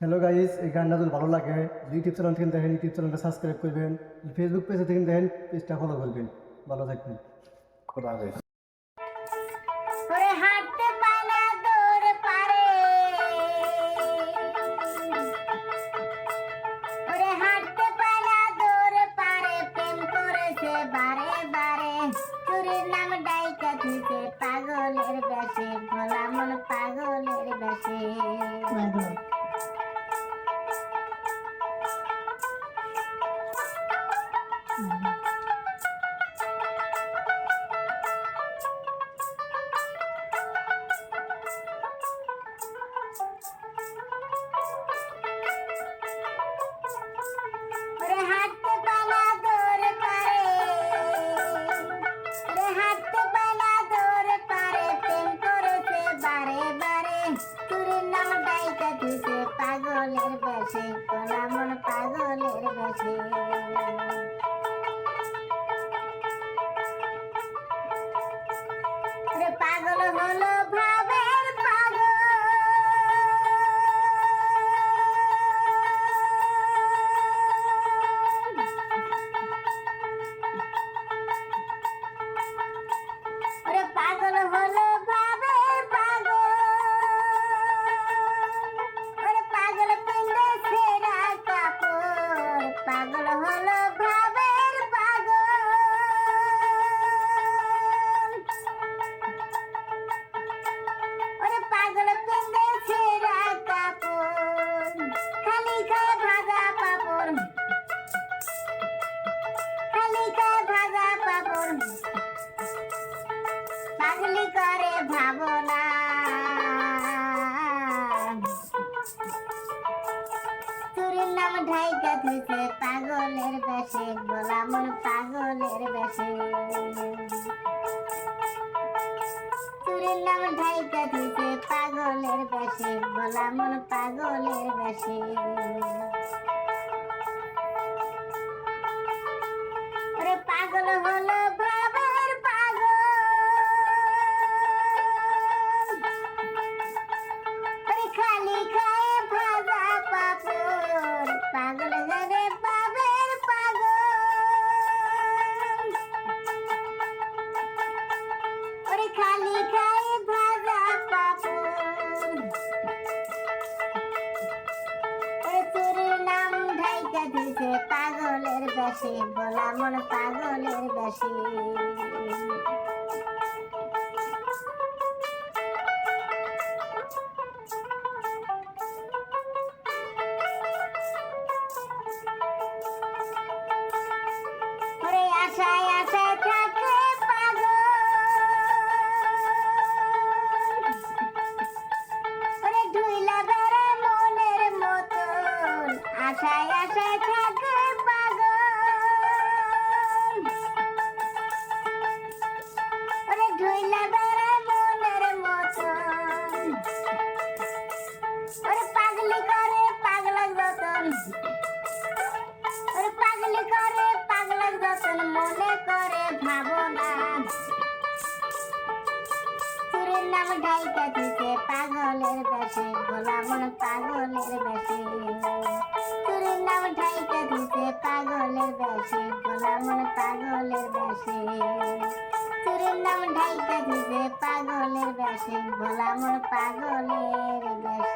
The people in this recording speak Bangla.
হ্যালো গাইস এই গানটা যদি ভালো লাগে ইউটিউব চ্যানেল থেকে দেখেন ইউটিউব চ্যানেলটা সাবস্ক্রাইব করবেন ফেসবুক পেজে থেকে দেখেন পেজটা ফলো করবেন। ভালো থাকবেন। খোদা হাফেজ। পাগলের বেশে ভোলা মন পাগলের বেশে। পাগলের বেশে কোলা মন পাগলের বেশে। পাগল হলো ভাবের পাগলি করে ভাবনা। নাম ঢাইকা দিছে পাগলের বেশে গোলা পাগলের বেশে। নাম পাগলের বেশে গোলা পাগলের বেশে। পাগল হলো ঢাইকা দিছে পাগলের বেশি বলা মন পাগলের বেশে। আশায় আশায় থাকে পাগল। ওরে মতন। ওরে পাগলি করে পাগলার যতন ওরে পাগলি করে পাগলার যতন মনে করে ভাবনা। চুরের নাম ঢাইকা দিতে পাগলের বেশে গোলামন পাগলের বেশে। নাম ঢাইকা দিতে পাগলের বেশে গোলামন পাগলের বেশে। চুরের নাম ঢাইকা দিতে পাগলের বেশে গোলামন পাগলের বেশে।